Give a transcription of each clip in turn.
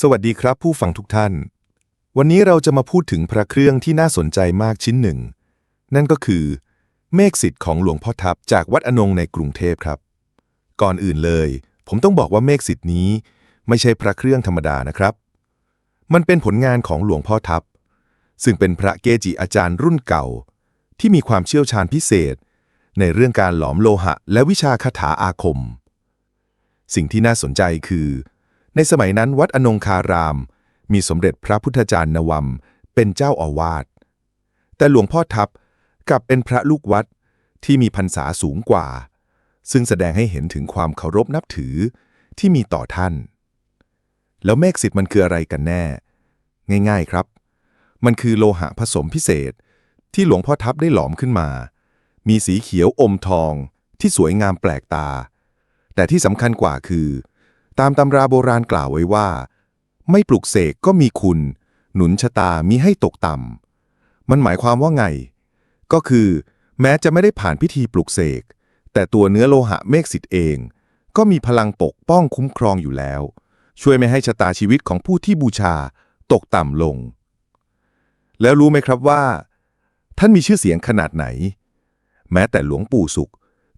สวัสดีครับผู้ฟังทุกท่าน วันนี้เราจะมาพูดถึงพระเครื่องที่น่าสนใจมากชิ้นหนึ่ง นั่นก็คือ เมฆสิทธิ์ของหลวงพ่อทับจากวัดอนงในกรุงเทพครับ ก่อนอื่นเลย ผมต้องบอกว่าเมฆสิทธิ์นี้ ไม่ใช่พระเครื่องธรรมดานะครับ มันเป็นผลงานของหลวงพ่อทับ ซึ่งเป็นพระเกจิอาจารย์รุ่นเก่า ที่มีความเชี่ยวชาญพิเศษ ในเรื่องการหลอมโลหะ และวิชาคาถาอาคม สิ่งที่น่าสนใจคือ ในสมัยนั้นวัดอนงคาราม มีสมเด็จพระพุทธจารย์นวม เป็นเจ้าอาวาส แต่หลวงพ่อทับกลับเป็นพระลูกวัดที่มีพรรษาสูงกว่า ซึ่งแสดงให้เห็นถึงความเคารพนับถือที่มีต่อท่าน แล้วเมฆสิทธิ์มันคืออะไรกันแน่ ง่ายๆครับ มันคือโลหะผสมพิเศษ ที่หลวงพ่อทับได้หลอมขึ้นมา มีสีเขียวอมทองที่สวยงามแปลกตา แต่ที่สำคัญกว่าคือ ตามตำราโบราณกล่าวไว้ว่า ไม่ปลุกเสกก็มีคุณ หนุนชะตามิให้ตกต่ำมันหมายความว่าไง ก็คือ แม้จะไม่ได้ผ่านพิธีปลุกเสก แต่ตัวเนื้อโลหะเมฆสิทธิ์เอง ก็มีพลังปกป้องคุ้มครองอยู่แล้ว ช่วยไม่ให้ชะตาชีวิตของผู้ที่บูชาตกต่ำลง แล้วรู้ไหมครับว่า ท่านมีชื่อเสียงขนาดไหน แม้แต่หลวงปู่สุข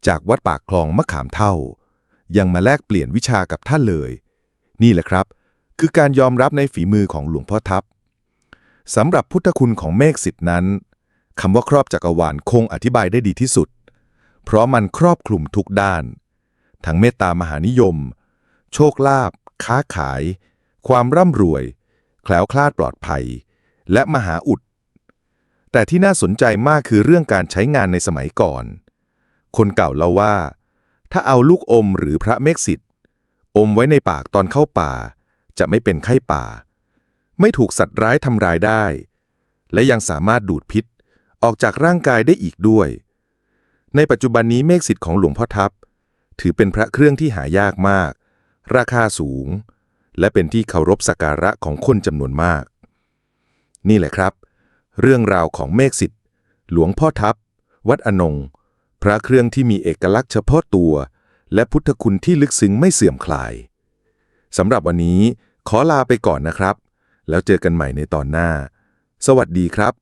จากวัดปากคลองมะขามเท่า ยังมาแลกเปลี่ยนวิชากับท่านเลย นี่แหละครับ คือการยอมรับในฝีมือของหลวงพ่อทับสำหรับพุทธคุณของเมฆสิทธินั้นคำว่าครอบจักรวาลคงอธิบายได้ดีที่สุด เพราะมันครอบคลุมทุกด้าน ทั้งเมตตามหานิยม โชคลาภค้าขาย ความร่ำรวย แคล้วคลาดปลอดภัย และมหาอุด แต่ที่น่าสนใจมากคือเรื่องการใช้งานในสมัยก่อน คนเก่าเล่าว่า ถ้าเอาลูกอมหรือพระเมฆสิทธิ์อมไว้ในปากตอนเข้าป่า จะไม่เป็นไข้ป่า ไม่ถูกสัตว์ร้ายทำร้ายได้ และยังสามารถดูดพิษออกจากร่างกายได้อีกด้วย ในปัจจุบันนี้เมฆสิทธิ์ของหลวงพ่อทับถือเป็นพระเครื่องที่หายากมาก ราคาสูง และเป็นที่เคารพสักการะของคนจำนวนมาก นี่แหละครับ เรื่องราวของเมฆสิทธิ์ หลวงพ่อทับวัดอนง พระเครื่องที่มีเอกลักษณ์เฉพาะตัว และพุทธคุณที่ลึกซึ้งไม่เสื่อมคลายสำหรับวันนี้ขอลาไปก่อนนะครับ แล้วเจอกันใหม่ในตอนหน้า สวัสดีครับ